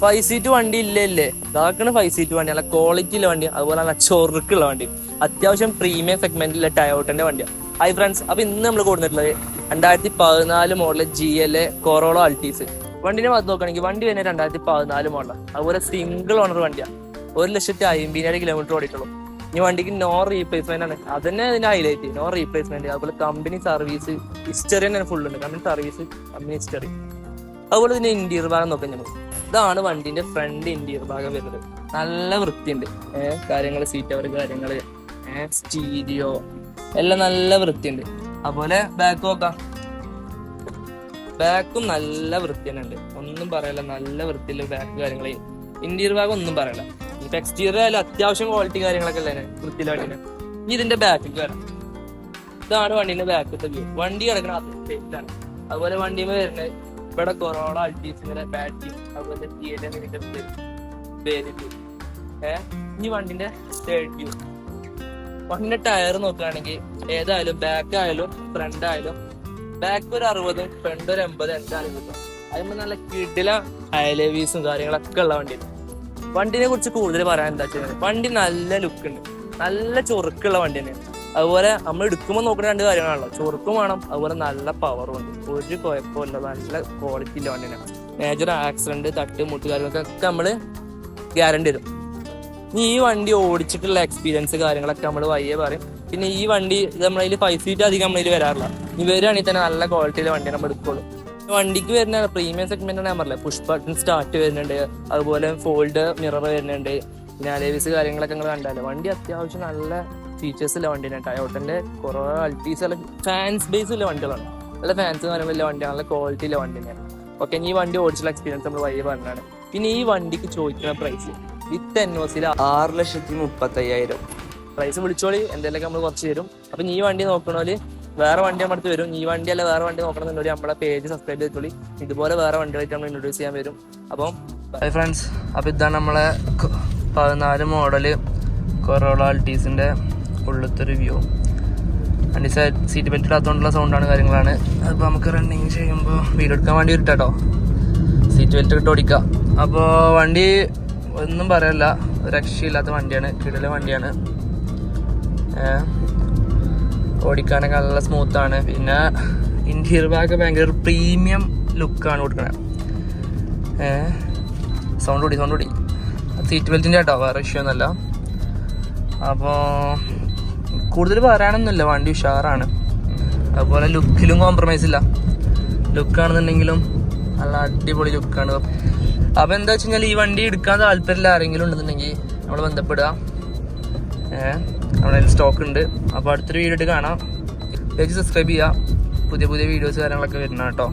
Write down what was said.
Five seat വണ്ടി ഇല്ല ഇല്ലേ ഇതാക്കണ ഫൈവ് സീറ്റ് വണ്ടി നല്ല ക്വാളിറ്റി ഉള്ള വണ്ടി അതുപോലെ നല്ല ചൊറുക്കുള്ള വണ്ടി. അത്യാവശ്യം പ്രീമിയം സെഗ്മെന്റിലെ ടയോട്ടന്റെ വണ്ടിയാണ് ഹൈ ഫ്രണ്ട്സ് അപ്പൊ ഇന്ന് നമ്മൾ കൊടുത്തിട്ടുള്ളത് രണ്ടായിരത്തി പതിനാല് model G L A Corolla Altis വണ്ടിനെ വന്ന് നോക്കുകയാണെങ്കിൽ വണ്ടി തന്നെ രണ്ടായിരത്തി പതിനാല് മോഡലാണ് അതുപോലെ സിംഗിൾ ഓണർ വണ്ടിയാണ് ഒരു ലക്ഷത്തി അമ്പതിനായിരം കിലോമീറ്റർ ഓടിയിട്ടുള്ളൂ. ഈ വണ്ടിക്ക് നോ റീപ്ലേസ്മെന്റ് ആണ്. അതന്നെ അതിന്റെ ഹൈലൈറ്റ് നോ റീപ്ലേസ്മെന്റ് അതുപോലെ കമ്പനി സർവീസ് ഹിസ്റ്ററി തന്നെ ഫുൾ ഉണ്ട്. കമ്പനി സർവീസ് കമ്പനി ഹിസ്റ്ററി അതുപോലെ തന്നെ ഇന്റീരിയർ ഭാഗം നോക്കാം ഞങ്ങൾ ഇതാണ് വണ്ടിന്റെ ഫ്രണ്ട് ഇന്റീരിയർ ഭാഗം വരുന്നത്. നല്ല വൃത്തിയുണ്ട്. ഏഹ് കാര്യങ്ങൾ സീറ്റ് അവർ കാര്യങ്ങൾ സ്റ്റീരിയോ എല്ലാം നല്ല വൃത്തിയുണ്ട്. അതുപോലെ ബാക്ക് നോക്കാം. ബാക്കും നല്ല വൃത്തി തന്നെ ഉണ്ട് ഒന്നും പറയല്ല നല്ല വൃത്തിയിൽ ബാക്ക് കാര്യങ്ങൾ ഇന്റീരിയർ ഭാഗം ഒന്നും പറയല്ല. ഇപ്പൊ എക്സ്റ്റീരിയർ ആയാലും അത്യാവശ്യം ക്വാളിറ്റി കാര്യങ്ങളൊക്കെ അല്ലേ വണ്ടിന് ഇനി ഇതിന്റെ ബാക്കിൽ വരാം. ഇതാണ് വണ്ടിന്റെ ബാക്കത്തെ വ്യൂ വണ്ടി കിടക്കണ ആണ് അതുപോലെ വണ്ടിയുമ്പോ വരുന്നത് ഇവിടെ കൊറോണ അൾട്ടീസിന്റെ ബാറ്റിംഗ് അതുപോലെ പേര് ഏഹ് ഇനി വണ്ടിന്റെ തേർഡ് വ്യൂ വണ്ടിന്റെ ടയർ നോക്കുകയാണെങ്കിൽ ഏതായാലും ബാക്ക് ആയാലും ഫ്രണ്ട് ആയാലും ബാക്ക് ഒരു അറുപതും ഫ്രണ്ട് ഒരു എൺപത് എന്തായാലും കിട്ടും അതിന് നല്ല കിടില ഹൈലേവീസും കാര്യങ്ങളൊക്കെ ഉള്ള വണ്ടി വണ്ടിനെ കുറിച്ച് കൂടുതൽ പറയാൻ എന്താ വെച്ചാൽ വണ്ടി നല്ല ലുക്ക് ഉണ്ട്. നല്ല ചൊറുക്കുള്ള വണ്ടി തന്നെയാണ്. അതുപോലെ നമ്മൾ എടുക്കുമ്പോൾ നോക്കുന്ന രണ്ട് കാര്യങ്ങളാണല്ലോ. ചൊറുക്കും വേണം അതുപോലെ നല്ല പവറും ഉണ്ട്. ഒരു കുഴപ്പമില്ല നല്ല ക്വാളിറ്റി ഉള്ള വണ്ടി തന്നെയാണ് മേജർ ആക്സിഡന്റ് തട്ട് മുട്ട് കാര്യങ്ങളൊക്കെ നമ്മൾ ഗ്യാരണ്ടി തരും. ഇനി ഈ വണ്ടി ഓടിച്ചിട്ടുള്ള എക്സ്പീരിയൻസ് കാര്യങ്ങളൊക്കെ നമ്മൾ വയ്യ പറയും. പിന്നെ ഈ വണ്ടി നമ്മളതിൽ ഫൈവ് സീറ്റ് അധികം നമ്മളതിൽ വരാറില്ല. ഇനി തന്നെ നല്ല ക്വാളിറ്റിയിലെ വണ്ടി നമ്മൾ എടുക്കുള്ളൂ. വണ്ടിക്ക് വരുന്ന പ്രീമിയം സെഗ്മെന്റ് ഞാൻ പറഞ്ഞില്ല പുഷ് ബട്ടൺ സ്റ്റാർട്ട് വരുന്നുണ്ട്. അതുപോലെ ഫോൾഡ് മിറർ വരുന്നുണ്ട്. പിന്നെ അലേവിസ് കാര്യങ്ങളൊക്കെ നിങ്ങൾ കണ്ടാലോ. വണ്ടി അത്യാവശ്യം നല്ല ഫീച്ചേഴ്സ് ഉള്ള വണ്ടിയാണ് ടയോട്ടന്റെ കുറേ അൾട്ടീസ് അല്ല ഫാൻസ് ബേസ് ഉള്ള വണ്ടികളാണ്. നല്ല ഫാൻസ് എന്ന് കാര്യമില്ല വണ്ടിയാണ്. നല്ല ക്വാളിറ്റി ഉള്ള വണ്ടി തന്നെയാണ് ഓക്കെ ഈ വണ്ടി ഓടിച്ചുള്ള എക്സ്പീരിയൻസ് നമ്മൾ വയ്യ പറഞ്ഞാണ് പിന്നെ ഈ വണ്ടിക്ക് ചോദിക്കുന്ന പ്രൈസ് വിത്ത് എൻ ആറ് ലക്ഷത്തി മുപ്പത്തി അയ്യായിരം പ്രൈസ് വിളിച്ചോളി. എന്തെങ്കിലുമൊക്കെ നമ്മൾ കുറച്ച് തരും. അപ്പൊ ഈ വണ്ടി നോക്കണോൽ വേറെ വണ്ടി നമ്മുടെ അടുത്ത് വരും. ഈ വണ്ടി അല്ല വേറെ വണ്ടി നോക്കണമെന്നുണ്ടെങ്കിൽ നമ്മളെ പേജ് സബ്സ്ക്രൈബ് ചെയ്തോളി. ഇതുപോലെ വേറെ വണ്ടികളായിട്ട് നമ്മൾ ഇൻട്രൊഡ്യൂസ് ചെയ്യാൻ വരും. അപ്പം ഹായ് ഫ്രണ്ട്സ് അപ്പോൾ ഇതാണ് നമ്മളെ പതിനാല് മോഡൽ കൊറോള അൾട്ടീസിന്റെ ഉള്ളത്തെ റിവ്യൂ വണ്ടി സീറ്റ് ബെൽറ്റ് ഇടാത്തതുകൊണ്ടുള്ള സൗണ്ടാണ് കാര്യങ്ങളാണ്. അപ്പോൾ നമുക്ക് റണ്ണിങ് ചെയ്യുമ്പോൾ വീഡിയോ എടുക്കാൻ വേണ്ടി ഇട്ടാട്ടോ സീറ്റ് ബെൽറ്റ് ഇട്ട് ഓടിക്കുക അപ്പോൾ വണ്ടി ഒന്നും പറയല്ല. രക്ഷയില്ലാത്ത വണ്ടിയാണ്. കിടല വണ്ടിയാണ്. ഓടിക്കാനൊക്കെ നല്ല സ്മൂത്താണ് പിന്നെ ഇൻഡിയർ ബാഗ് ഭയങ്കര പ്രീമിയം ലുക്കാണ് കൊടുക്കണത് സൗണ്ട് ഓടി സൗണ്ട് ഓടി. സീറ്റ് ബെൽറ്റിന്റെ കേട്ടോ വേറെ ഇഷ്യൂ ഒന്നുമല്ല. അപ്പോൾ കൂടുതൽ പറയാനൊന്നുമില്ല വണ്ടി ഉഷാറാണ്. അതുപോലെ ലുക്കിലും കോംപ്രമൈസ് ഇല്ല. ലുക്കാണെന്നുണ്ടെങ്കിലും നല്ല അടിപൊളി ലുക്കാണ് അപ്പോൾ എന്താ വെച്ച് കഴിഞ്ഞാൽ ഈ വണ്ടി എടുക്കാൻ താല്പര്യമില്ല ആരെങ്കിലും ഉണ്ടെന്നുണ്ടെങ്കിൽ നമ്മൾ ബന്ധപ്പെടുക. ഏഹ് നമ്മുടെ സ്റ്റോക്ക് ഉണ്ട്. അപ്പോൾ അടുത്തൊരു വീഡിയോ ഇട്ട് കാണാം. പേജ് സബ്സ്ക്രൈബ് ചെയ്യുക. പുതിയ പുതിയ വീഡിയോസ് കാര്യങ്ങളൊക്കെ വരുന്ന കേട്ടോ.